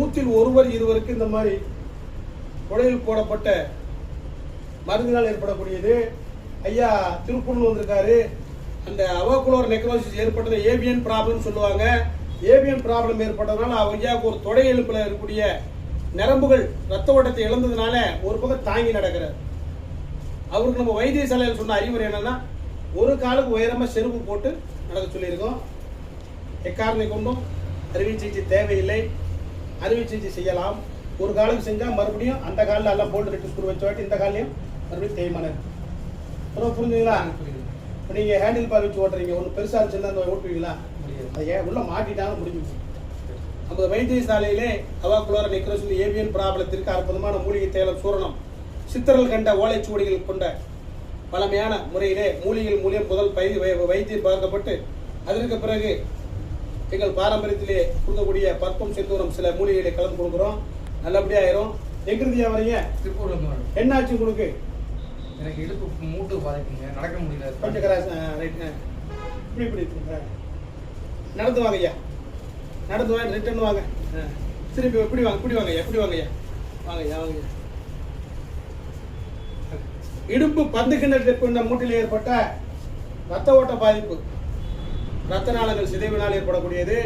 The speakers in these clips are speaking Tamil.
நூற்றில் ஒருவர் இருவருக்கு இந்த மாதிரி உடையில் போடப்பட்ட மருந்தினால் ஏற்படக்கூடியது. ஐயா திருப்பூர்ல வந்திருக்காரு. அந்த அவகுலோர் நெக்ரோசிஸ் ஏற்பட்டது. ஏவியன் ப்ராப்ளம் சொல்லுவாங்க. ஏவியன் ப்ராப்ளம் ஏற்பட்டதுனால ஐயாவுக்கு ஒரு தொடை எழுப்பில் இருக்கக்கூடிய நரம்புகள் ரத்த ஓட்டத்தை இழந்ததுனால ஒரு பக்கம் தாங்கி நடக்கிறார். அவருக்கு நம்ம வைத்தியசாலையில் சொன்ன அறிவுரை என்னன்னா ஒரு காலுக்கு உயரமாக செருப்பு போட்டு நடக்க சொல்லியிருக்கோம். எக்காரணை கொண்டும் அறுவை சிகிச்சை தேவையில்லை. அறுவை சிகிச்சை செய்யலாம். ஒரு காலுக்கு செஞ்சால் மறுபடியும் அந்த காலில் எல்லாம் போல்டு ரெட்டு ஸ்க்ரூ வச்ச வாட்டி இந்த காலையும் மறுபடியும் தேய்மானம் இருக்கும். அப்புறம் புரிஞ்சுங்களா இப்போ நீங்கள் ஹேண்டில் பார் வச்சு ஓட்டுறீங்க. ஒன்று பெருசாக இருந்துச்சுன்னா அந்த ஓட்டுவீங்களா? அதை ஏன் உள்ளே மாட்டிட்டாலும் முடிஞ்சு நமது வைத்தியசாலையிலே அவா குளோர நெக்ரோசில் ஏவியன் ப்ராப்ளத்திற்கு அற்புதமான மூலிகை தேலம் சூரணம். சித்தர்கள் கண்ட ஓலைச்சுவடிகள் கொண்ட பழமையான முறையிலே மூலிகைகள் மூலியம் முதல் பை வைத்தியம் பார்க்கப்பட்டு அதற்கு பிறகு எங்கள் பாரம்பரியத்திலே கொடுக்கக்கூடிய பற்பம் செந்தூரம் சில மூலிகைகளை கலந்து கொடுக்குறோம். நல்லபடியா ஆயிரும் எங்கிருந்தியா வரீங்க? திருப்பூர்ல இருந்து வரேன். என்னாச்சு உங்களுக்கு? எனக்கு இடுப்பு மூட்டு பாதிப்புங்க நடக்க முடியல. கொஞ்சம் கராஸ் ரைட் இப்படி இப்படி. நடந்து வாங்க ஐயா. நடந்து வாங்க ரிட்டர்ன் வாங்க. ஆ. திருப்பி இப்படி வாங்க இப்படி வாங்க ஐயா இப்படி வாங்க ஐயா. வாங்க ஐயா வாங்க இடுப்பு பந்து கிணற்று கொண்ட மூட்டில் ஏற்பட்ட ரத்த ஓட்ட பாதிப்பு. ரத்த நாளங்கள் சிதைவினால் ஏற்படக்கூடியது.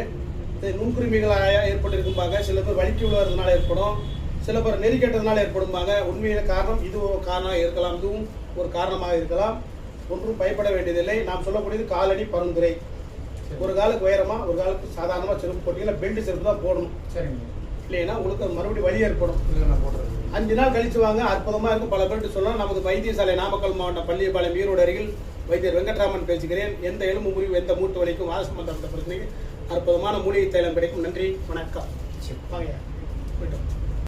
நுண்கிருமிகளாக ஏற்பட்டிருக்கும்பாங்க. சில பேர் வலிக்கு விழுவதுனால ஏற்படும். சில பேர் நெறிக்கட்டதுனால ஏற்படும்பாங்க. உண்மையில காரணம் இது ஒரு காரணமாக இருக்கலாம். இதுவும் ஒரு காரணமாக இருக்கலாம். ஒன்றும் பயப்பட வேண்டியதில்லை. நாம் சொல்லக்கூடியது காலடி பரிந்துரை. ஒரு காலுக்கு உயரமா ஒரு காலுக்கு சாதாரணமாக செருப்பு போட்டீங்கன்னா பெல்ட் செருப்பு தான் போடணும். சரிங்க. இல்லைன்னா உங்களுக்கு மறுபடியும் வலி ஏற்படும். அஞ்சு நாள் கழிச்சு வாங்க. அற்புதமா இருக்கும். பல பேர்ட்டு சொல்லலாம் நமது வைத்தியசாலை நாமக்கல் மாவட்டம் பள்ளியபாளையம் ஈரோடு அருகில் வைத்தியர் வெங்கட்ராமன் பேசுகிறேன். எந்த எலும்பு முறிவு எந்த மூட்டு வலிக்கும்? வார சம்பந்தப்பட்ட பிரச்சனைக்கு அற்புதமான மூலிகை தைலம் கிடைக்கும். நன்றி வணக்கம். வாங்க போயிட்டு